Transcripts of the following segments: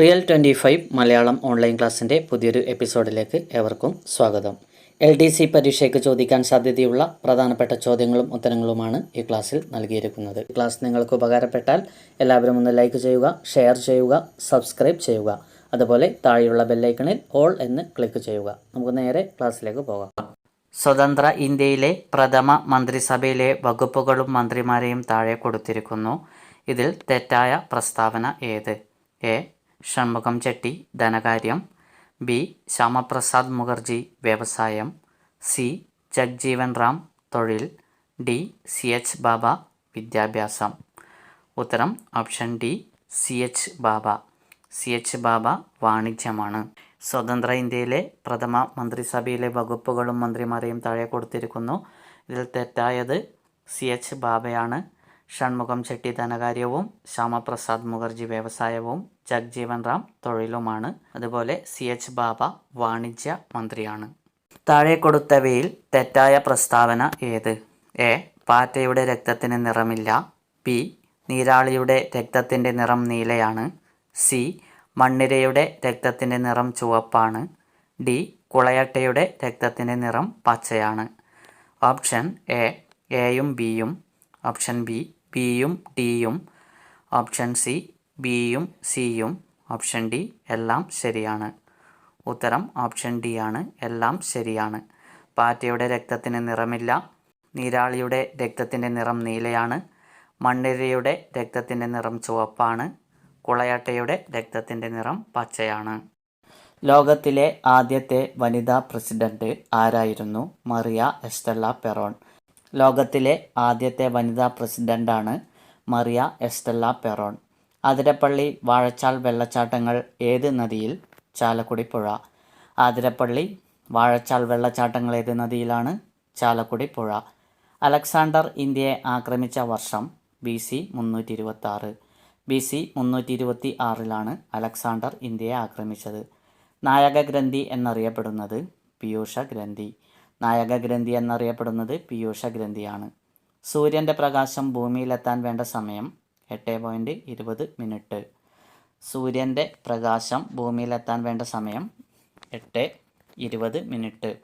Real twenty five Malayalam online ക്ലാസ്സിന്റെ പുതിയൊരു എപ്പിസോഡിലേക്ക് ഏവർക്കും സ്വാഗതം. എൽ ഡി സി പരീക്ഷയ്ക്ക് ചോദിക്കാൻ സാധ്യതയുള്ള പ്രധാനപ്പെട്ട ചോദ്യങ്ങളും ഉത്തരങ്ങളുമാണ് ഈ ക്ലാസ്സിൽ നൽകിയിരിക്കുന്നത്. ക്ലാസ് നിങ്ങൾക്ക് ഉപകാരപ്പെട്ടാൽ എല്ലാവരും ഒന്ന് ലൈക്ക് ചെയ്യുക ഷെയർ ചെയ്യുക സബ്സ്ക്രൈബ് ചെയ്യുക. അതുപോലെ താഴെയുള്ള ബെല്ലൈക്കണിൽ ഓൾ എന്ന് ക്ലിക്ക് ചെയ്യുക. നമുക്ക് നേരെ ക്ലാസ്സിലേക്ക് പോകാം. സ്വതന്ത്ര ഇന്ത്യയിലെ പ്രഥമ മന്ത്രിസഭയിലെ വകുപ്പുകളും മന്ത്രിമാരെയും താഴെ കൊടുത്തിരിക്കുന്നു. ഇതിൽ തെറ്റായ പ്രസ്താവന ഏത്? എ. ഷൺമുഖം ചെട്ടി ധനകാര്യം. ബി. ശ്യാമപ്രസാദ് മുഖർജി വ്യവസായം. സി. ജഗ്ജീവൻ റാം തൊഴിൽ. ഡി. സി. എച്ച്. ബാബ വിദ്യാഭ്യാസം. ഉത്തരം option D C. H. Bhabha. C. H. Bhabha വാണിജ്യമാണ്. സ്വതന്ത്ര ഇന്ത്യയിലെ പ്രഥമ മന്ത്രിസഭയിലെ വകുപ്പുകളും മന്ത്രിമാരെയും താഴെ കൊടുത്തിരിക്കുന്നു. ഇതിൽ തെറ്റായത് സി. എച്ച്. ബാബയാണ്. ഷൺമുഖം ചെട്ടി ധനകാര്യവും ശ്യാമപ്രസാദ് മുഖർജി വ്യവസായവും. ജഗ്ജീവൻ റാം തൊഴിലുമാണ്. അതുപോലെ സി എച്ച് ബാബ വാണിജ്യ മന്ത്രിയാണ്. താഴെ കൊടുത്തവയിൽ തെറ്റായ പ്രസ്താവന ഏത്? എ. പാറ്റയുടെ രക്തത്തിന് നിറമില്ല. ബി. നീരാളിയുടെ രക്തത്തിന്റെ നിറം നീലയാണ്. സി. മണ്ണിരയുടെ രക്തത്തിന്റെ നിറം ചുവപ്പാണ്. ഡി. കുളയട്ടയുടെ രക്തത്തിന്റെ നിറം പച്ചയാണ്. Option A. എയും ബിയും. Option B. ബിയും ഡിയും. Option C. ബിയും സിയും ഓപ്ഷൻ ഡി എല്ലാം ശരിയാണ്. ഉത്തരം ഓപ്ഷൻ ഡി ആണ്. എല്ലാം ശരിയാണ്. പാറ്റയുടെ രക്തത്തിന് നിറമില്ല. നീരാളിയുടെ രക്തത്തിന്റെ നിറം നീലയാണ്. മണ്ണിരയുടെ രക്തത്തിന്റെ നിറം ചുവപ്പാണ്. കുളയാട്ടയുടെ രക്തത്തിന്റെ നിറം പച്ചയാണ്. ലോകത്തിലെ ആദ്യത്തെ വനിതാ പ്രസിഡന്റ് ആരായിരുന്നു? Maria Estela Peron. ലോകത്തിലെ ആദ്യത്തെ വനിതാ പ്രസിഡന്റാണ് Maria Estela Peron. Athirappilly Vazhachal വെള്ളച്ചാട്ടങ്ങൾ ഏത് നദിയിൽ? ചാലക്കുടി പുഴ. ആതിരപ്പള്ളി വാഴച്ചാൽ വെള്ളച്ചാട്ടങ്ങൾ ഏത് നദിയിലാണ്? ചാലക്കുടി പുഴ. അലക്സാണ്ടർ ഇന്ത്യയെ ആക്രമിച്ച വർഷം ബി സി മുന്നൂറ്റി ഇരുപത്തി ആറ് ബി സി മുന്നൂറ്റി ഇരുപത്തി ആറിലാണ് അലക്സാണ്ടർ ഇന്ത്യയെ ആക്രമിച്ചത്. നായകഗ്രന്ഥി എന്നറിയപ്പെടുന്നത് പീയൂഷ ഗ്രന്ഥി നായകഗ്രന്ഥി എന്നറിയപ്പെടുന്നത് പീയൂഷ ഗ്രന്ഥിയാണ് സൂര്യന്റെ പ്രകാശം ഭൂമിയിലെത്താൻ വേണ്ട സമയം എട്ട് പോയിന്റ് ഇരുപത് മിനിറ്റ്. സൂര്യന്റെ പ്രകാശം ഭൂമിയിലെത്താൻ വേണ്ട സമയം എട്ട് ഇരുപത് മിനിറ്റ്.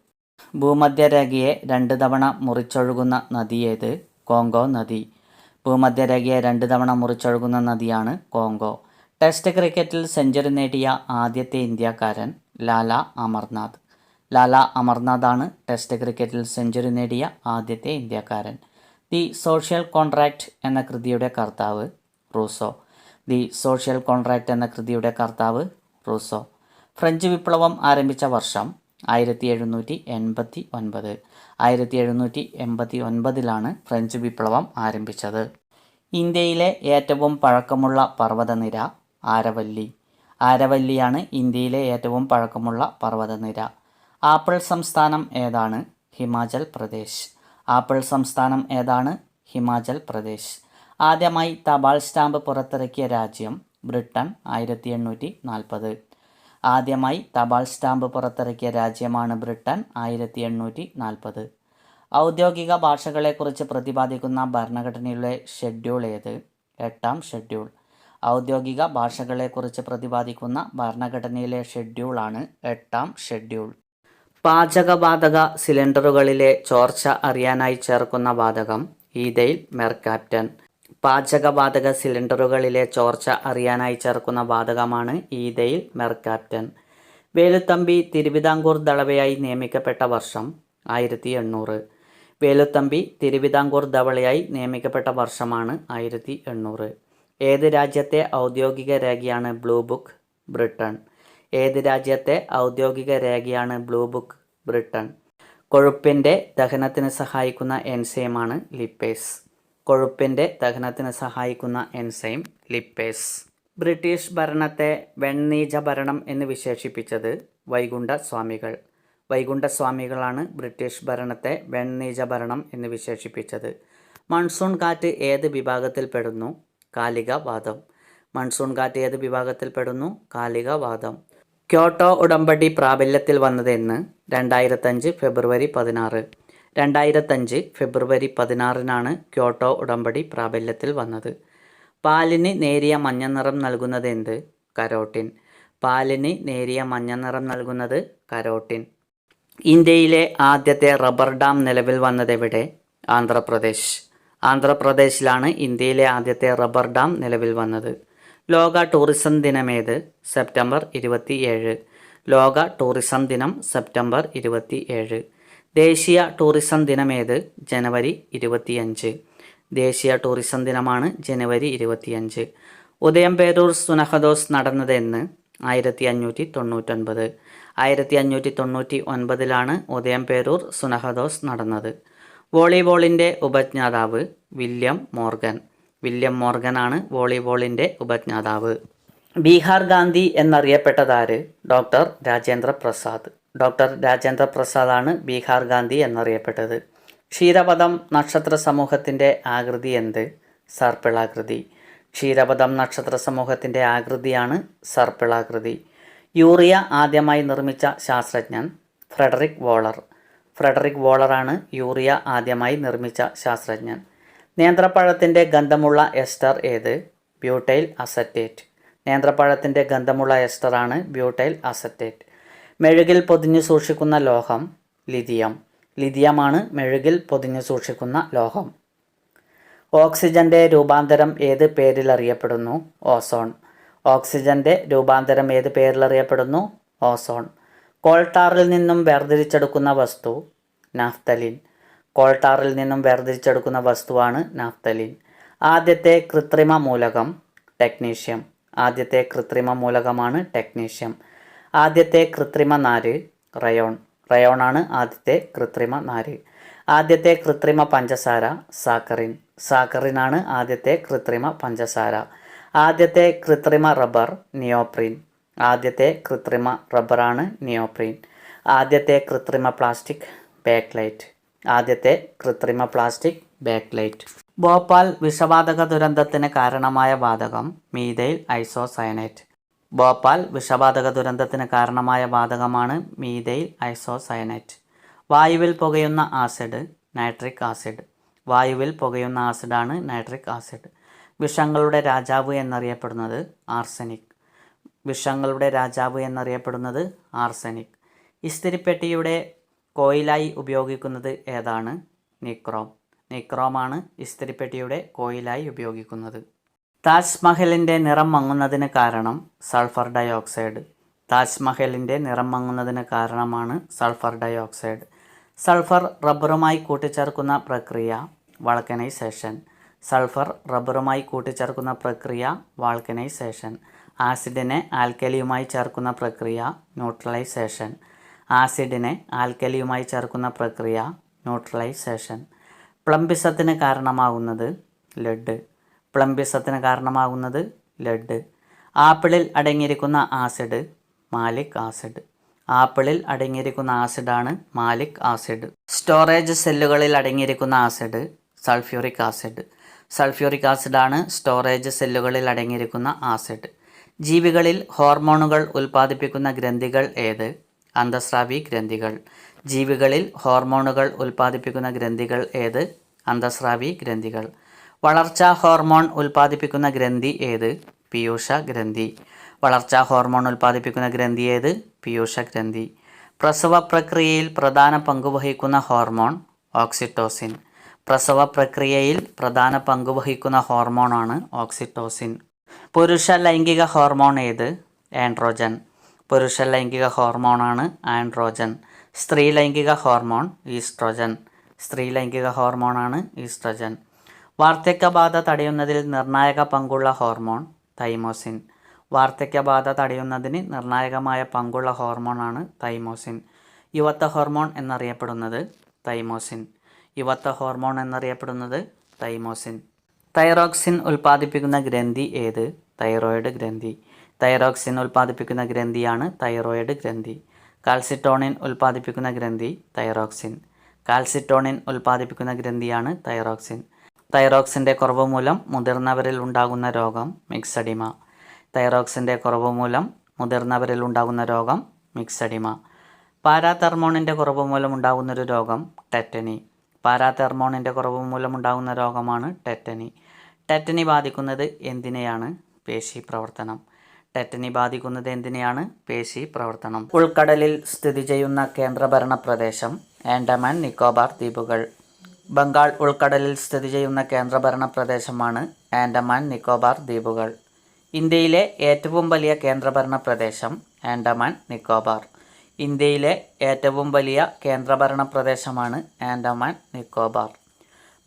ഭൂമധ്യരേഖയെ രണ്ട് തവണ മുറിച്ചൊഴുകുന്ന നദി ഏത്? കോങ്കോ നദി. ഭൂമധ്യരേഖയെ രണ്ട് തവണ മുറിച്ചൊഴുകുന്ന നദിയാണ് കോങ്കോ. ടെസ്റ്റ് ക്രിക്കറ്റിൽ സെഞ്ചുറി നേടിയ ആദ്യത്തെ ഇന്ത്യക്കാരൻ ലാല അമർനാഥ്. ലാല അമർനാഥാണ് ടെസ്റ്റ് ക്രിക്കറ്റിൽ സെഞ്ചുറി നേടിയ ആദ്യത്തെ ഇന്ത്യക്കാരൻ. ദി സോഷ്യൽ കോൺട്രാക്റ്റ് എന്ന കൃതിയുടെ കർത്താവ് റൂസോ. ദി സോഷ്യൽ കോൺട്രാക്റ്റ് എന്ന കൃതിയുടെ കർത്താവ് റൂസോ. ഫ്രഞ്ച് വിപ്ലവം ആരംഭിച്ച വർഷം ആയിരത്തി എഴുന്നൂറ്റി എൺപത്തി ഒൻപത് ആയിരത്തി എഴുന്നൂറ്റി എൺപത്തി ഒൻപതിലാണ് ഫ്രഞ്ച് വിപ്ലവം ആരംഭിച്ചത്. ഇന്ത്യയിലെ ഏറ്റവും പഴക്കമുള്ള പർവതനിര ആരവല്ലി. ആരവല്ലിയാണ് ഇന്ത്യയിലെ ഏറ്റവും പഴക്കമുള്ള പർവതനിര. ആപ്പിൾ സംസ്ഥാനം ഏതാണ്? ഹിമാചൽ പ്രദേശ്. ആപ്പിൾ സംസ്ഥാനം ഏതാണ്? ഹിമാചൽ പ്രദേശ്. ആദ്യമായി തപാൽ സ്റ്റാമ്പ് പുറത്തിറക്കിയ രാജ്യം ബ്രിട്ടൻ ആയിരത്തി എണ്ണൂറ്റി നാൽപ്പത് ആദ്യമായി തപാൽ സ്റ്റാമ്പ് പുറത്തിറക്കിയ രാജ്യമാണ് ബ്രിട്ടൻ ആയിരത്തി എണ്ണൂറ്റി നാൽപ്പത് ഔദ്യോഗിക ഭാഷകളെക്കുറിച്ച് പ്രതിപാദിക്കുന്ന ഭരണഘടനയുടെ ഷെഡ്യൂൾ ഏത്? എട്ടാം ഷെഡ്യൂൾ. ഔദ്യോഗിക ഭാഷകളെക്കുറിച്ച് പ്രതിപാദിക്കുന്ന ഭരണഘടനയിലെ ഷെഡ്യൂളാണ് എട്ടാം ഷെഡ്യൂൾ. പാചകവാതക സിലിണ്ടറുകളിലെ ചോർച്ച അറിയാനായി ചേർക്കുന്ന വാതകം ഈതയിൽ മെർക്കാപ്റ്റൻ പാചകവാതക സിലിണ്ടറുകളിലെ ചോർച്ച അറിയാനായി ചേർക്കുന്ന വാതകമാണ് ഈതയിൽ മെർക്കാപ്റ്റൻ വേലുത്തമ്പി തിരുവിതാംകൂർ ദളവയായി നിയമിക്കപ്പെട്ട വർഷം ആയിരത്തി എണ്ണൂറ്. വേലുത്തമ്പി തിരുവിതാംകൂർ ദവളയായി നിയമിക്കപ്പെട്ട വർഷമാണ് ആയിരത്തി എണ്ണൂറ്. ഏത് രാജ്യത്തെ ഔദ്യോഗിക രേഖയാണ് ബ്ലൂ ബുക്ക് ബ്രിട്ടൻ ഏത് രാജ്യത്തെ ഔദ്യോഗിക രേഖയാണ് ബ്ലൂ ബുക്ക് ബ്രിട്ടൻ കൊഴുപ്പിന്റെ ദഹനത്തിന് സഹായിക്കുന്ന എൻസൈമാണ് ലിപ്പേസ് കൊഴുപ്പിന്റെ ദഹനത്തിന് സഹായിക്കുന്ന എൻസൈം ലിപ്പേസ് ബ്രിട്ടീഷ് ഭരണത്തെ വെണ്ണീജ ഭരണം എന്ന് വിശേഷിപ്പിച്ചത് വൈകുണ്ഠ സ്വാമികൾ. വൈകുണ്ഠസ്വാമികളാണ് ബ്രിട്ടീഷ് ഭരണത്തെ വെണ്ണീജ ഭരണം എന്ന് വിശേഷിപ്പിച്ചത്. മൺസൂൺ കാറ്റ് ഏത് വിഭാഗത്തിൽപ്പെടുന്നു കാലികവാദം മൺസൂൺ കാറ്റ് ഏത് വിഭാഗത്തിൽപ്പെടുന്നു കാലികവാദം ക്യോട്ടോ ഉടമ്പടി പ്രാബല്യത്തിൽ വന്നതെന്ന് രണ്ടായിരത്തഞ്ച് ഫെബ്രുവരി പതിനാറ്. രണ്ടായിരത്തഞ്ച് ഫെബ്രുവരി പതിനാറിനാണ് ക്യോട്ടോ ഉടമ്പടി പ്രാബല്യത്തിൽ വന്നത്. പാലിന് നേരിയ മഞ്ഞ നിറം നൽകുന്നത് എന്ത്? കരോട്ടിൻ. പാലിന് നേരിയ മഞ്ഞ നിറം നൽകുന്നത് കരോട്ടിൻ. ഇന്ത്യയിലെ ആദ്യത്തെ റബ്ബർ ഡാം നിലവിൽ വന്നതെവിടെ ആന്ധ്രാപ്രദേശ്. ആന്ധ്രാപ്രദേശിലാണ് ഇന്ത്യയിലെ ആദ്യത്തെ റബ്ബർ ഡാം നിലവിൽ വന്നത്. ലോക ടൂറിസം ദിനമേത് സെപ്റ്റംബർ ഇരുപത്തിയേഴ്. ലോക ടൂറിസം ദിനം സെപ്റ്റംബർ ഇരുപത്തിയേഴ്. ദേശീയ ടൂറിസം ദിനമേത് ജനുവരി ഇരുപത്തിയഞ്ച്. ദേശീയ ടൂറിസം ദിനമാണ് ജനുവരി ഇരുപത്തിയഞ്ച്. ഉദയംപേരൂർ സുനഹദോസ് നടന്നതെന്ന് ആയിരത്തി അഞ്ഞൂറ്റി തൊണ്ണൂറ്റൊൻപത് ആയിരത്തി അഞ്ഞൂറ്റി തൊണ്ണൂറ്റി ഒൻപതിലാണ് ഉദയംപേരൂർ സുനഹദോസ് നടന്നത്. വോളിബോളിന്റെ ഉപജ്ഞാതാവ് വില്യം മോർഗൻ. വില്യം മോർഗനാണ് വോളിബോളിന്റെ ഉപജ്ഞാതാവ്. ബീഹാർ ഗാന്ധി എന്നറിയപ്പെട്ടതാര്? ഡോക്ടർ രാജേന്ദ്ര പ്രസാദ്. ഡോക്ടർ രാജേന്ദ്ര പ്രസാദാണ് ബീഹാർ ഗാന്ധി എന്നറിയപ്പെട്ടത്. ക്ഷീരപഥം നക്ഷത്ര സമൂഹത്തിന്റെ ആകൃതി എന്ത്? സർപ്പിളാകൃതി. ക്ഷീരപഥം നക്ഷത്ര സമൂഹത്തിന്റെ ആകൃതിയാണ് സർപ്പിളാകൃതി. യൂറിയ ആദ്യമായി നിർമ്മിച്ച ശാസ്ത്രജ്ഞൻ ഫ്രെഡറിക് വോളർ. ഫ്രെഡറിക് വോളറാണ് യൂറിയ ആദ്യമായി നിർമ്മിച്ച ശാസ്ത്രജ്ഞൻ. നേന്ത്രപ്പഴത്തിന്റെ ഗന്ധമുള്ള എസ്റ്റർ ഏത്? Butyl acetate. നേന്ത്രപ്പഴത്തിന്റെ ഗന്ധമുള്ള എസ്റ്ററാണ് ബ്യൂട്ടൈൽ അസറ്റേറ്റ്. മെഴുകിൽ പൊതിഞ്ഞു സൂക്ഷിക്കുന്ന ലോഹം ലിഥിയം. ലിഥിയമാണ് മെഴുകിൽ പൊതിഞ്ഞു സൂക്ഷിക്കുന്ന ലോഹം. ഓക്സിജന്റെ രൂപാന്തരം ഏത് പേരിൽ അറിയപ്പെടുന്നു? ഓസോൺ. ഓക്സിജന്റെ രൂപാന്തരം ഏത് പേരിൽ അറിയപ്പെടുന്നു? ഓസോൺ. കോൾട്ടാറിൽ നിന്നും വേർതിരിച്ചെടുക്കുന്ന വസ്തു നാഫ്തലിൻ. കോൾട്ടാറിൽ നിന്നും വേർതിരിച്ചെടുക്കുന്ന വസ്തുവാണ് നാഫ്തലിൻ. ആദ്യത്തെ കൃത്രിമ മൂലകം ടെക്നീഷ്യം. ആദ്യത്തെ കൃത്രിമ മൂലകമാണ് ടെക്നീഷ്യം. ആദ്യത്തെ കൃത്രിമ നാര് റയോൺ. റയോണാണ് ആദ്യത്തെ കൃത്രിമ നാര്. ആദ്യത്തെ കൃത്രിമ പഞ്ചസാര സാക്കറിൻ. സാക്കറിനാണ് ആദ്യത്തെ കൃത്രിമ പഞ്ചസാര. ആദ്യത്തെ കൃത്രിമ റബ്ബർ നിയോപ്രീൻ. ആദ്യത്തെ കൃത്രിമ റബ്ബറാണ് നിയോപ്രീൻ. ആദ്യത്തെ കൃത്രിമ പ്ലാസ്റ്റിക് ബാക്ക്ലൈറ്റ്. ആദ്യത്തെ കൃത്രിമ പ്ലാസ്റ്റിക് ബാക്ക്ലൈറ്റ്. ഭോപ്പാൽ വിഷവാതക ദുരന്തത്തിന് കാരണമായ വാതകം മീതൈൽ ഐസോസയനേറ്റ്. ഭോപ്പാൽ വിഷവാതക ദുരന്തത്തിന് കാരണമായ വാതകമാണ് മീതൈൽ ഐസോസയനേറ്റ്. വായുവിൽ പുകയുന്ന ആസിഡ് നൈട്രിക് ആസിഡ്. വായുവിൽ പുകയുന്ന ആസിഡാണ് നൈട്രിക് ആസിഡ്. വിഷങ്ങളുടെ രാജാവ് എന്നറിയപ്പെടുന്നത് ആർസനിക്. വിഷങ്ങളുടെ രാജാവ് എന്നറിയപ്പെടുന്നത് ആർസനിക്. ഇസ്തിരിപ്പെട്ടിയുടെ കോയിലായി ഉപയോഗിക്കുന്നത് ഏതാണ്? നിക്രോം. നിക്രോമാണ് ഇസ്തിരിപ്പെട്ടിയുടെ കോയിലായി ഉപയോഗിക്കുന്നത്. താജ്മഹലിന്റെ നിറം മങ്ങുന്നതിന് കാരണം സൾഫർ ഡൈ ഓക്സൈഡ് താജ്മഹലിന്റെ നിറം മങ്ങുന്നതിന് കാരണമാണ് സൾഫർ ഡൈ ഓക്സൈഡ് സൾഫർ റബ്ബറുമായി കൂട്ടിച്ചേർക്കുന്ന പ്രക്രിയ വാൾക്കനൈസേഷൻ. സൾഫർ റബ്ബറുമായി കൂട്ടിച്ചേർക്കുന്ന പ്രക്രിയ വാൾക്കനൈസേഷൻ. ആസിഡിനെ ആൽക്കലിയുമായി ചേർക്കുന്ന പ്രക്രിയ ന്യൂട്രലൈസേഷൻ. ആസിഡിനെ ആൽക്കലിയുമായി ചേർക്കുന്ന പ്രക്രിയ ന്യൂട്രലൈസേഷൻ. പ്ലംബിസത്തിന് കാരണമാകുന്നത് ലഡ്. പ്ലംബിസത്തിന് കാരണമാകുന്നത് ലഡ്. ആപ്പിളിൽ അടങ്ങിയിരിക്കുന്ന ആസിഡ് മാലിക് ആസിഡ്. ആപ്പിളിൽ അടങ്ങിയിരിക്കുന്ന ആസിഡാണ് മാലിക് ആസിഡ്. സ്റ്റോറേജ് സെല്ലുകളിൽ അടങ്ങിയിരിക്കുന്ന ആസിഡ് സൾഫ്യൂറിക് ആസിഡ്. സൾഫ്യൂറിക് ആസിഡാണ് സ്റ്റോറേജ് സെല്ലുകളിൽ അടങ്ങിയിരിക്കുന്ന ആസിഡ്. ജീവികളിൽ ഹോർമോണുകൾ ഉൽപ്പാദിപ്പിക്കുന്ന ഗ്രന്ഥികൾ ഏത്? അന്തസ്രാവി ഗ്രന്ഥികൾ. ജീവികളിൽ ഹോർമോണുകൾ ഉൽപ്പാദിപ്പിക്കുന്ന ഗ്രന്ഥികൾ ഏത്? അന്തസ്രാവി ഗ്രന്ഥികൾ. വളർച്ചാ ഹോർമോൺ ഉൽപ്പാദിപ്പിക്കുന്ന ഗ്രന്ഥി ഏത്? പീയൂഷ ഗ്രന്ഥി. വളർച്ചാ ഹോർമോൺ ഉൽപ്പാദിപ്പിക്കുന്ന ഗ്രന്ഥി ഏത്? പീയൂഷ ഗ്രന്ഥി. പ്രസവ പ്രക്രിയയിൽ പ്രധാന പങ്കുവഹിക്കുന്ന ഹോർമോൺ ഓക്സിറ്റോസിൻ. പ്രസവ പ്രക്രിയയിൽ പ്രധാന പങ്കുവഹിക്കുന്ന ഹോർമോണാണ് ഓക്സിറ്റോസിൻ. പുരുഷ ലൈംഗിക ഹോർമോൺ ഏത്? ആൻഡ്രോജൻ. പുരുഷ ലൈംഗിക ഹോർമോണാണ് ആൻഡ്രോജൻ. സ്ത്രീ ലൈംഗിക ഹോർമോൺ ഈസ്ട്രോജൻ. സ്ത്രീ ലൈംഗിക ഹോർമോണാണ് ഈസ്ട്രോജൻ. വാർദ്ധക്യബാധ തടയുന്നതിൽ നിർണായക പങ്കുള്ള ഹോർമോൺ തൈമോസിൻ. വാർദ്ധക്യബാധ തടയുന്നതിന് നിർണായകമായ പങ്കുള്ള ഹോർമോണാണ് തൈമോസിൻ. യുവത്വ ഹോർമോൺ എന്നറിയപ്പെടുന്നത് തൈമോസിൻ. യുവത്വ ഹോർമോൺ എന്നറിയപ്പെടുന്നത് തൈമോസിൻ. തൈറോക്സിൻ ഉൽപ്പാദിപ്പിക്കുന്ന ഗ്രന്ഥി ഏത്? തൈറോയിഡ് ഗ്രന്ഥി. തൈറോക്സിൻ ഉൽപ്പാദിപ്പിക്കുന്ന ഗ്രന്ഥിയാണ് തൈറോയിഡ് ഗ്രന്ഥി. കാൽസിറ്റോണിൻ ഉൽപ്പാദിപ്പിക്കുന്ന ഗ്രന്ഥി തൈറോക്സിൻ. കാൽസിറ്റോണിൻ ഉൽപ്പാദിപ്പിക്കുന്ന ഗ്രന്ഥിയാണ് തൈറോക്സിൻ. തൈറോക്സിന്റെ കുറവ് മൂലം മുതിർന്നവരിൽ ഉണ്ടാകുന്ന രോഗം മിക്സഡിമ. തൈറോക്സിന്റെ കുറവ് മൂലം മുതിർന്നവരിൽ ഉണ്ടാകുന്ന രോഗം മിക്സഡിമ. പാരാതെർമോണിന്റെ കുറവ് മൂലം ഉണ്ടാകുന്നൊരു രോഗം ടെറ്റനി. പാരാതെർമോണിന്റെ കുറവ് മൂലം ഉണ്ടാകുന്ന രോഗമാണ് ടെറ്റനി. ടെറ്റനി ബാധിക്കുന്നത് എന്തിനെയാണ്? പേശി പ്രവർത്തനം ടെറ്റനി ബാധിക്കുന്നത് എന്തിനെയാണ്? പേശി പ്രവർത്തനം. ഉൾക്കടലിൽ സ്ഥിതി ചെയ്യുന്ന കേന്ദ്രഭരണ പ്രദേശം ആൻഡമാൻ നിക്കോബാർ ദ്വീപുകൾ. ബംഗാൾ ഉൾക്കടലിൽ സ്ഥിതി ചെയ്യുന്ന കേന്ദ്രഭരണ പ്രദേശമാണ് ആൻഡമാൻ നിക്കോബാർ ദ്വീപുകൾ. ഇന്ത്യയിലെ ഏറ്റവും വലിയ കേന്ദ്രഭരണ പ്രദേശം ആൻഡമാൻ നിക്കോബാർ. ഇന്ത്യയിലെ ഏറ്റവും വലിയ കേന്ദ്രഭരണ പ്രദേശമാണ് ആൻഡമാൻ നിക്കോബാർ.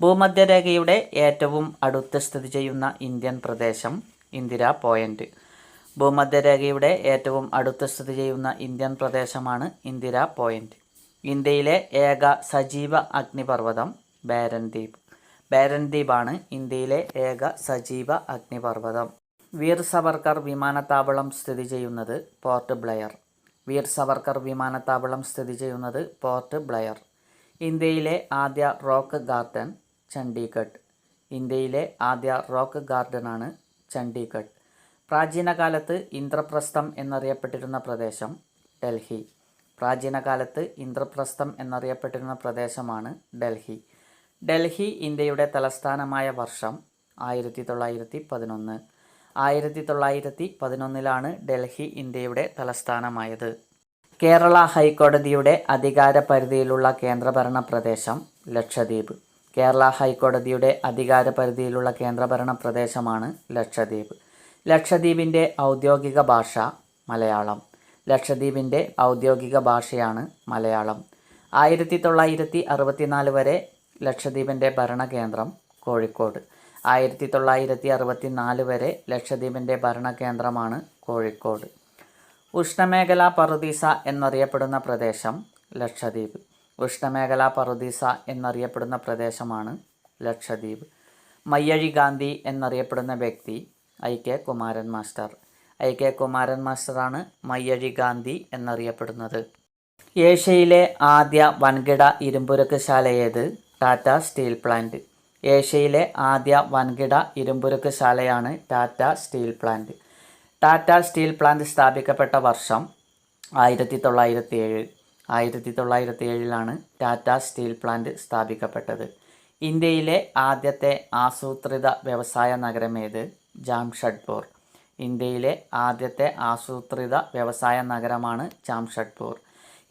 ഭൂമധ്യരേഖയുടെ ഏറ്റവും അടുത്ത് സ്ഥിതി ചെയ്യുന്ന ഇന്ത്യൻ പ്രദേശം ഇന്ദിരാ പോയിന്റ്. ഭൂമധ്യരേഖയുടെ ഏറ്റവും അടുത്ത് സ്ഥിതി ചെയ്യുന്ന ഇന്ത്യൻ പ്രദേശമാണ് ഇന്ദിര പോയിന്റ്. ഇന്ത്യയിലെ ഏക സജീവ അഗ്നിപർവതം ബാരൻ ദ്വീപ് ബാരൻ ദ്വീപാണ് ഇന്ത്യയിലെ ഏക സജീവ അഗ്നിപർവതം. വീർ സവർക്കർ വിമാനത്താവളം സ്ഥിതി ചെയ്യുന്നത് പോർട്ട് ബ്ലെയർ. വീർ സവർക്കർ വിമാനത്താവളം സ്ഥിതി ചെയ്യുന്നത് പോർട്ട് ബ്ലെയർ. ഇന്ത്യയിലെ ആദ്യ റോക്ക് ഗാർഡൻ ചണ്ഡീഗഡ്. ഇന്ത്യയിലെ ആദ്യ റോക്ക് ഗാർഡനാണ് ചണ്ഡീഗഡ്. പ്രാചീന കാലത്ത് ഇന്ദ്രപ്രസ്ഥം എന്നറിയപ്പെട്ടിരുന്ന പ്രദേശം ഡൽഹി. പ്രാചീനകാലത്ത് ഇന്ദ്രപ്രസ്ഥം എന്നറിയപ്പെട്ടിരുന്ന പ്രദേശമാണ് ഡൽഹി. ഡൽഹി ഇന്ത്യയുടെ തലസ്ഥാനമായ വർഷം ആയിരത്തി തൊള്ളായിരത്തി പതിനൊന്ന് ആയിരത്തി തൊള്ളായിരത്തി പതിനൊന്നിലാണ് ഡൽഹി ഇന്ത്യയുടെ തലസ്ഥാനമായത്. കേരള ഹൈക്കോടതിയുടെ അധികാര പരിധിയിലുള്ള കേന്ദ്രഭരണ പ്രദേശം ലക്ഷദ്വീപ്. കേരള ഹൈക്കോടതിയുടെ അധികാര പരിധിയിലുള്ള കേന്ദ്രഭരണ പ്രദേശമാണ് ലക്ഷദ്വീപ്. ലക്ഷദ്വീപിന്റെ ഔദ്യോഗിക ഭാഷ മലയാളം. ലക്ഷദ്വീപിന്റെ ഔദ്യോഗിക ഭാഷയാണ് മലയാളം. ആയിരത്തി തൊള്ളായിരത്തി അറുപത്തിനാല് വരെ ലക്ഷദ്വീപിന്റെ ഭരണകേന്ദ്രം കോഴിക്കോട്. ആയിരത്തി തൊള്ളായിരത്തി അറുപത്തി നാല് വരെ ലക്ഷദ്വീപിന്റെ ഭരണകേന്ദ്രമാണ് കോഴിക്കോട്. ഉഷ്ണമേഖലാ പറുദീസ എന്നറിയപ്പെടുന്ന പ്രദേശം ലക്ഷദ്വീപ്. ഉഷ്ണമേഖലാ പറുദീസ എന്നറിയപ്പെടുന്ന പ്രദേശമാണ് ലക്ഷദ്വീപ്. മയ്യഴി ഗാന്ധി എന്നറിയപ്പെടുന്ന വ്യക്തി I K Kumaran master. I K Kumaran മാസ്റ്ററാണ് Mayyazhi Gandhi എന്നറിയപ്പെടുന്നത്. ഏഷ്യയിലെ ആദ്യ വൻകിട ഇരുമ്പുരുക്കുശാലയേത് ശാല ഏത് ടാറ്റ സ്റ്റീൽ പ്ലാന്റ്. ഏഷ്യയിലെ ആദ്യ വൻകിട ഇരുമ്പുരുക്കുശാലയാണ് Tata steel plant. Tata steel plant സ്ഥാപിക്കപ്പെട്ട വർഷം ആയിരത്തി തൊള്ളായിരത്തി ഏഴ് ആയിരത്തി തൊള്ളായിരത്തി ഏഴിലാണ് ടാറ്റ സ്റ്റീൽ പ്ലാന്റ് സ്ഥാപിക്കപ്പെട്ടത്. ഇന്ത്യയിലെ ആദ്യത്തെ ആസൂത്രിത വ്യവസായ നഗരമേത്? ജാംഷഡ്പൂർ. ഇന്ത്യയിലെ ആദ്യത്തെ ആസൂത്രിത വ്യവസായ നഗരമാണ് ജാംഷഡ്പൂർ.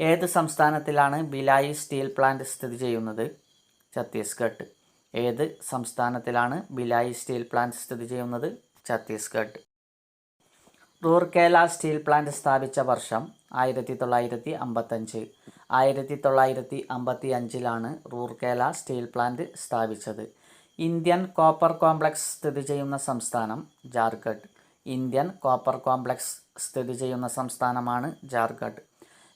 ഏത് സംസ്ഥാനത്തിലാണ് ബിലായി സ്റ്റീൽ പ്ലാന്റ് സ്ഥിതി ചെയ്യുന്നത്? ഛത്തീസ്ഗഡ്. ഏത് സംസ്ഥാനത്തിലാണ് ബിലായി സ്റ്റീൽ പ്ലാന്റ് സ്ഥിതി ചെയ്യുന്നത്? ഛത്തീസ്ഗഡ്. റൂർക്കേല സ്റ്റീൽ പ്ലാന്റ് സ്ഥാപിച്ച വർഷം ആയിരത്തി തൊള്ളായിരത്തി അമ്പത്തഞ്ച് ആയിരത്തി തൊള്ളായിരത്തി അമ്പത്തി അഞ്ചിലാണ് റൂർക്കേല സ്റ്റീൽ പ്ലാന്റ് സ്ഥാപിച്ചത്. ഇന്ത്യൻ കോപ്പർ കോംപ്ലക്സ് സ്ഥിതി ചെയ്യുന്ന സംസ്ഥാനം ജാർഖണ്ഡ്. ഇന്ത്യൻ കോപ്പർ കോംപ്ലക്സ് സ്ഥിതി ചെയ്യുന്ന സംസ്ഥാനമാണ് ജാർഖണ്ഡ്.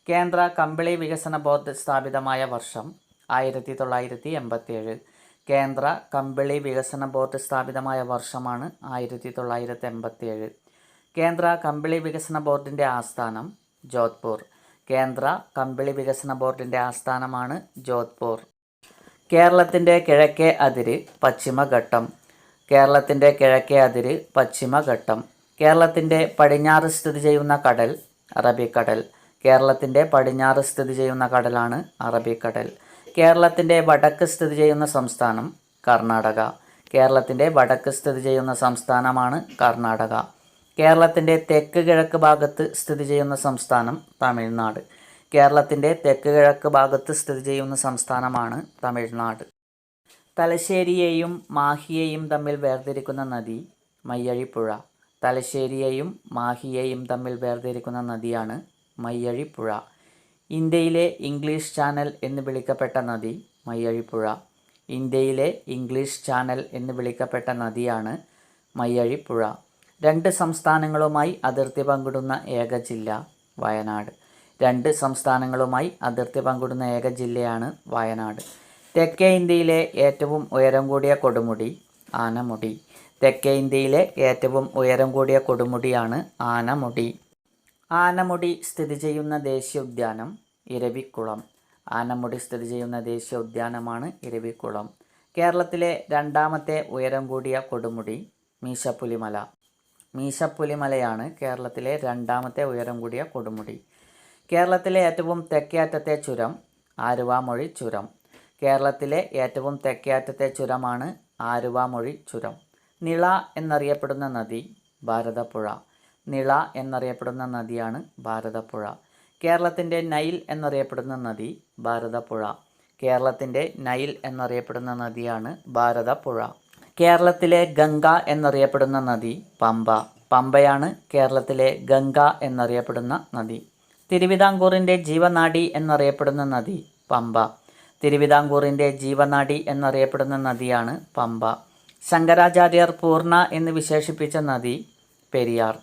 കേന്ദ്ര കമ്പിളി വികസന ബോർഡ് സ്ഥാപിതമായ വർഷം ആയിരത്തി തൊള്ളായിരത്തി എൺപത്തിയേഴ് കേന്ദ്ര കമ്പിളി വികസന ബോർഡ് സ്ഥാപിതമായ വർഷമാണ് ആയിരത്തി തൊള്ളായിരത്തി എൺപത്തിയേഴ് കേന്ദ്ര കമ്പിളി വികസന ബോർഡിന്റെ ആസ്ഥാനം ജോധ്പൂർ. കേന്ദ്ര കമ്പിളി വികസന ബോർഡിന്റെ ആസ്ഥാനമാണ് ജോധ്പൂർ. കേരളത്തിന്റെ കിഴക്കേ അതിര് പശ്ചിമഘട്ടം. കേരളത്തിന്റെ കിഴക്കേ അതിര് പശ്ചിമഘട്ടം. കേരളത്തിന്റെ പടിഞ്ഞാറ് സ്ഥിതി ചെയ്യുന്ന കടൽ അറബിക്കടൽ. കേരളത്തിന്റെ പടിഞ്ഞാറ് സ്ഥിതി ചെയ്യുന്ന കടലാണ് അറബിക്കടൽ. കേരളത്തിന്റെ വടക്ക് സ്ഥിതി ചെയ്യുന്ന സംസ്ഥാനം കർണാടക. കേരളത്തിന്റെ വടക്ക് സ്ഥിതി ചെയ്യുന്ന സംസ്ഥാനമാണ് കർണാടക. കേരളത്തിന്റെ തെക്ക് കിഴക്ക് ഭാഗത്ത് സ്ഥിതി ചെയ്യുന്ന സംസ്ഥാനം തമിഴ്നാട്. കേരളത്തിന്റെ തെക്ക് കിഴക്ക് ഭാഗത്ത് സ്ഥിതി ചെയ്യുന്ന സംസ്ഥാനമാണ് തമിഴ്നാട്. തലശ്ശേരിയെയും മാഹിയെയും തമ്മിൽ വേർതിരിക്കുന്ന നദി മയ്യഴിപ്പുഴ. തലശ്ശേരിയെയും മാഹിയെയും തമ്മിൽ വേർതിരിക്കുന്ന നദിയാണ് മയ്യഴിപ്പുഴ. ഇന്ത്യയിലെ ഇംഗ്ലീഷ് ചാനൽ എന്ന് വിളിക്കപ്പെട്ട നദി മയ്യഴിപ്പുഴ. ഇന്ത്യയിലെ ഇംഗ്ലീഷ് ചാനൽ എന്ന് വിളിക്കപ്പെട്ട നദിയാണ് മയ്യഴിപ്പുഴ. രണ്ട് സംസ്ഥാനങ്ങളുമായി അതിർത്തി പങ്കിടുന്ന ഏക ജില്ല വയനാട്. രണ്ട് സംസ്ഥാനങ്ങളുമായി അതിർത്തി പങ്കിടുന്ന ഏക ജില്ലയാണ് വയനാട്. തെക്കേ ഇന്ത്യയിലെ ഏറ്റവും ഉയരം കൂടിയ കൊടുമുടി ആനമുടി. തെക്കേ ഇന്ത്യയിലെ ഏറ്റവും ഉയരം കൂടിയ കൊടുമുടിയാണ് ആനമുടി. ആനമുടി സ്ഥിതി ചെയ്യുന്ന ദേശീയ ഉദ്യാനം ഇരവിക്കുളം. ആനമുടി സ്ഥിതി ചെയ്യുന്ന ദേശീയ ഉദ്യാനമാണ് ഇരവിക്കുളം. കേരളത്തിലെ രണ്ടാമത്തെ ഉയരം കൂടിയ കൊടുമുടി മീശപ്പുലിമല. മീശപ്പുലിമലയാണ് കേരളത്തിലെ രണ്ടാമത്തെ ഉയരം കൂടിയ കൊടുമുടി. കേരളത്തിലെ ഏറ്റവും തെക്കേ അറ്റത്തെ ചുരം ആരുവാമൊഴി ചുരം. കേരളത്തിലെ ഏറ്റവും തെക്കേ അറ്റത്തെ ചുരമാണ് ആരുവാമൊഴി ചുരം. നിള എന്നറിയപ്പെടുന്ന നദി ഭാരതപ്പുഴ. നിള എന്നറിയപ്പെടുന്ന നദിയാണ് ഭാരതപ്പുഴ. കേരളത്തിന്റെ നൈൽ എന്നറിയപ്പെടുന്ന നദി ഭാരതപ്പുഴ. കേരളത്തിന്റെ നൈൽ എന്നറിയപ്പെടുന്ന നദിയാണ് ഭാരതപ്പുഴ. കേരളത്തിലെ ഗംഗ എന്നറിയപ്പെടുന്ന നദി പമ്പ. പമ്പയാണ് കേരളത്തിലെ ഗംഗ എന്നറിയപ്പെടുന്ന നദി. തിരുവിതാംകൂറിന്റെ ജീവനാഡി എന്നറിയപ്പെടുന്ന നദി പമ്പ. തിരുവിതാംകൂറിന്റെ ജീവനാഡി എന്നറിയപ്പെടുന്ന നദിയാണ് പമ്പ. ശങ്കരാചാര്യർ പൂർണ എന്ന് വിശേഷിപ്പിച്ച നദി പെരിയാർ.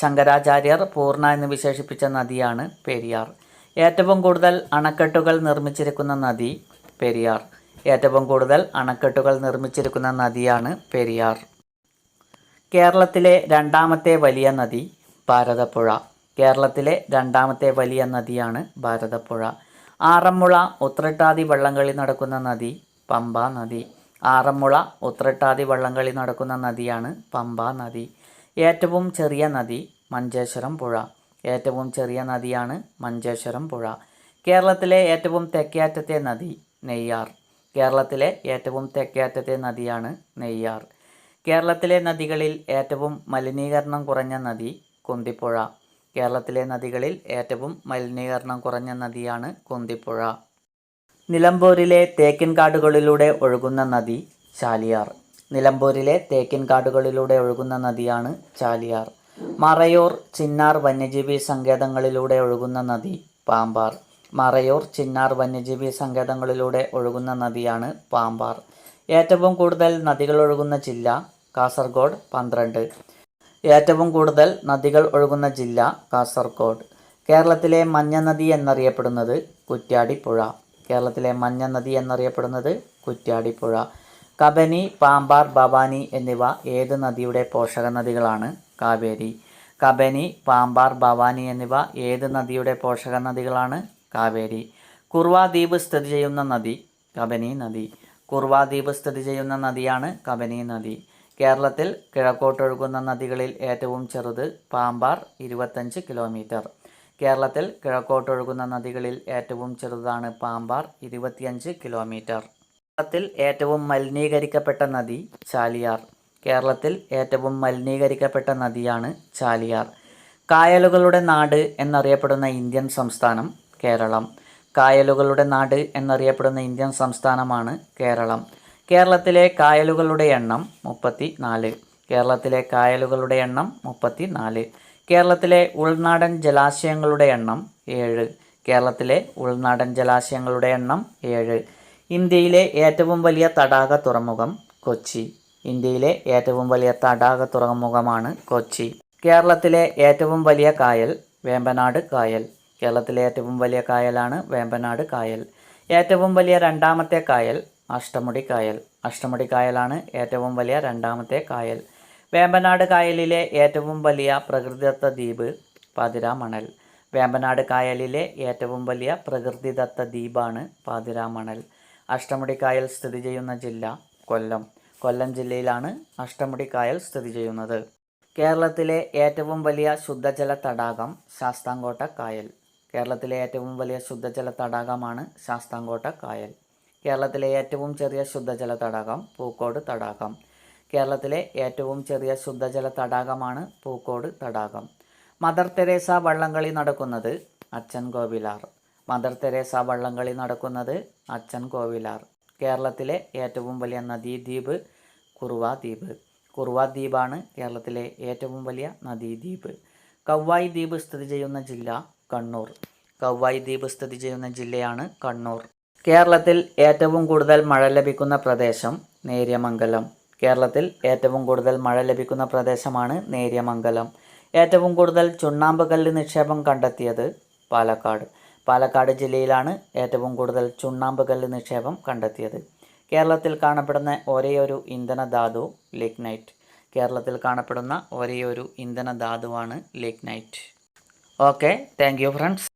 ശങ്കരാചാര്യർ പൂർണ എന്ന് വിശേഷിപ്പിച്ച നദിയാണ് പെരിയാർ. ഏറ്റവും കൂടുതൽ അണക്കെട്ടുകൾ നിർമ്മിച്ചിരിക്കുന്ന നദി പെരിയാർ. ഏറ്റവും കൂടുതൽ അണക്കെട്ടുകൾ നിർമ്മിച്ചിരിക്കുന്ന നദിയാണ് പെരിയാർ. കേരളത്തിലെ രണ്ടാമത്തെ വലിയ നദി ഭാരതപ്പുഴ. കേരളത്തിലെ രണ്ടാമത്തെ വലിയ നദിയാണ് ഭാരതപ്പുഴ. ആറന്മുള ഉത്രട്ടാതി വള്ളംകളി നടക്കുന്ന നദി പമ്പ നദി. ആറന്മുള ഉത്രട്ടാതി വള്ളംകളി നടക്കുന്ന നദിയാണ് പമ്പ നദി. ഏറ്റവും ചെറിയ നദി മഞ്ചേശ്വരം പുഴ. ഏറ്റവും ചെറിയ നദിയാണ് മഞ്ചേശ്വരം പുഴ. കേരളത്തിലെ ഏറ്റവും തെക്കേയറ്റത്തെ നദി നെയ്യാർ. കേരളത്തിലെ ഏറ്റവും തെക്കേയറ്റത്തെ നദിയാണ് നെയ്യാർ. കേരളത്തിലെ നദികളിൽ ഏറ്റവും മലിനീകരണം കുറഞ്ഞ നദി കുന്തിപ്പുഴ. കേരളത്തിലെ നദികളിൽ ഏറ്റവും മലിനീകരണം കുറഞ്ഞ നദിയാണ് കുന്തിപ്പുഴ. നിലമ്പൂരിലെ തേക്കിൻ കാടുകളിലൂടെ ഒഴുകുന്ന നദി ചാലിയാർ. നിലമ്പൂരിലെ തേക്കിൻ കാടുകളിലൂടെ ഒഴുകുന്ന നദിയാണ് ചാലിയാർ. മറയൂർ ചിന്നാർ വന്യജീവി സങ്കേതങ്ങളിലൂടെ ഒഴുകുന്ന നദി പാമ്പാർ. മറയൂർ ചിന്നാർ വന്യജീവി സങ്കേതങ്ങളിലൂടെ ഒഴുകുന്ന നദിയാണ് പാമ്പാർ. ഏറ്റവും കൂടുതൽ നദികൾ ഒഴുകുന്ന ജില്ല കാസർഗോഡ് പന്ത്രണ്ട്. ഏറ്റവും കൂടുതൽ നദികൾ ഒഴുകുന്ന ജില്ല കാസർഗോഡ് കേരളത്തിലെ മഞ്ഞ നദി എന്നറിയപ്പെടുന്നത് കുറ്റ്യാടിപ്പുഴ കേരളത്തിലെ മഞ്ഞ നദി എന്നറിയപ്പെടുന്നത് കുറ്റ്യാടിപ്പുഴ കബനി പാമ്പാർ ഭവാനി എന്നിവ ഏത് നദിയുടെ പോഷക നദികളാണ്? കാവേരി. കബനി പാമ്പാർ ഭവാനി എന്നിവ ഏത് നദിയുടെ പോഷക നദികളാണ്? കാവേരി. കുർവാദ്വീപ് സ്ഥിതി ചെയ്യുന്ന നദി കബനി നദി. കുർവാദ്വീപ് സ്ഥിതി ചെയ്യുന്ന നദിയാണ് കബനി നദി. കേരളത്തിൽ കിഴക്കോട്ടൊഴുകുന്ന നദികളിൽ ഏറ്റവും ചെറുത് പാമ്പാർ ഇരുപത്തഞ്ച് കിലോമീറ്റർ. കേരളത്തിൽ കിഴക്കോട്ടൊഴുകുന്ന നദികളിൽ ഏറ്റവും ചെറുതാണ് പാമ്പാർ ഇരുപത്തിയഞ്ച് കിലോമീറ്റർ. കേരളത്തിൽ ഏറ്റവും മലിനീകരിക്കപ്പെട്ട നദി ചാലിയാർ. കേരളത്തിൽ ഏറ്റവും മലിനീകരിക്കപ്പെട്ട നദിയാണ് ചാലിയാർ. കായലുകളുടെ നാട് എന്നറിയപ്പെടുന്ന ഇന്ത്യൻ സംസ്ഥാനം കേരളം. കായലുകളുടെ നാട് എന്നറിയപ്പെടുന്ന ഇന്ത്യൻ സംസ്ഥാനമാണ് കേരളം. കേരളത്തിലെ കായലുകളുടെ എണ്ണം മുപ്പത്തി നാല് കേരളത്തിലെ കായലുകളുടെ എണ്ണം മുപ്പത്തി നാല് കേരളത്തിലെ ഉൾനാടൻ ജലാശയങ്ങളുടെ എണ്ണം ഏഴ്. കേരളത്തിലെ ഉൾനാടൻ ജലാശയങ്ങളുടെ എണ്ണം ഏഴ്. ഇന്ത്യയിലെ ഏറ്റവും വലിയ തടാക തുറമുഖം കൊച്ചി. ഇന്ത്യയിലെ ഏറ്റവും വലിയ തടാക തുറമുഖമാണ് കൊച്ചി. കേരളത്തിലെ ഏറ്റവും വലിയ കായൽ വേമ്പനാട് കായൽ. കേരളത്തിലെ ഏറ്റവും വലിയ കായലാണ് വേമ്പനാട് കായൽ. ഏറ്റവും വലിയ രണ്ടാമത്തെ കായൽ അഷ്ടമുടി കായൽ. അഷ്ടമുടി കായലാണ് ഏറ്റവും വലിയ രണ്ടാമത്തെ കായൽ. വേമ്പനാട് കായലിലെ ഏറ്റവും വലിയ പ്രകൃതിദത്ത ദ്വീപ് പാതിരാമണൽ. വേമ്പനാട് കായലിലെ ഏറ്റവും വലിയ പ്രകൃതിദത്ത ദ്വീപാണ് പാതിരാമണൽ. അഷ്ടമുടി കായൽ സ്ഥിതി ചെയ്യുന്ന ജില്ല കൊല്ലം. കൊല്ലം ജില്ലയിലാണ് അഷ്ടമുടി കായൽ സ്ഥിതി ചെയ്യുന്നത്. കേരളത്തിലെ ഏറ്റവും വലിയ ശുദ്ധജല തടാകം ശാസ്താംകോട്ട കായൽ. കേരളത്തിലെ ഏറ്റവും വലിയ ശുദ്ധജല തടാകമാണ് ശാസ്താംകോട്ട കായൽ. കേരളത്തിലെ ഏറ്റവും ചെറിയ ശുദ്ധജല തടാകം പൂക്കോട് തടാകം. കേരളത്തിലെ ഏറ്റവും ചെറിയ ശുദ്ധജല തടാകമാണ് പൂക്കോട് തടാകം. മദർ തെരേസ വള്ളംകളി നടക്കുന്നത് അച്ഛൻ കോവിലാർ മദർ തെരേസ വള്ളംകളി നടക്കുന്നത് അച്ഛൻ കോവിലാർ കേരളത്തിലെ ഏറ്റവും വലിയ നദീദ്വീപ് കുറുവ ദ്വീപ് കുറുവ ദ്വീപാണ് കേരളത്തിലെ ഏറ്റവും വലിയ നദീദ്വീപ്. കവ്വായി ദ്വീപ് സ്ഥിതി ചെയ്യുന്ന ജില്ല കണ്ണൂർ. കവ്വായി ദ്വീപ് സ്ഥിതി ചെയ്യുന്ന ജില്ലയാണ് കണ്ണൂർ. കേരളത്തിൽ ഏറ്റവും കൂടുതൽ മഴ ലഭിക്കുന്ന പ്രദേശം നേര്യമംഗലം. കേരളത്തിൽ ഏറ്റവും കൂടുതൽ മഴ ലഭിക്കുന്ന പ്രദേശമാണ് നേര്യമംഗലം. ഏറ്റവും കൂടുതൽ ചുണ്ണാമ്പ് കല്ല് നിക്ഷേപം കണ്ടെത്തിയത് പാലക്കാട്. പാലക്കാട് ജില്ലയിലാണ് ഏറ്റവും കൂടുതൽ ചുണ്ണാമ്പ് കല്ല് നിക്ഷേപം കണ്ടെത്തിയത്. കേരളത്തിൽ കാണപ്പെടുന്ന ഒരേയൊരു ഇന്ധന ധാതു ലിഗ്നൈറ്റ്. കേരളത്തിൽ കാണപ്പെടുന്ന ഒരേയൊരു ഇന്ധന ധാതുവാണ് lignite. Okay thank you friends.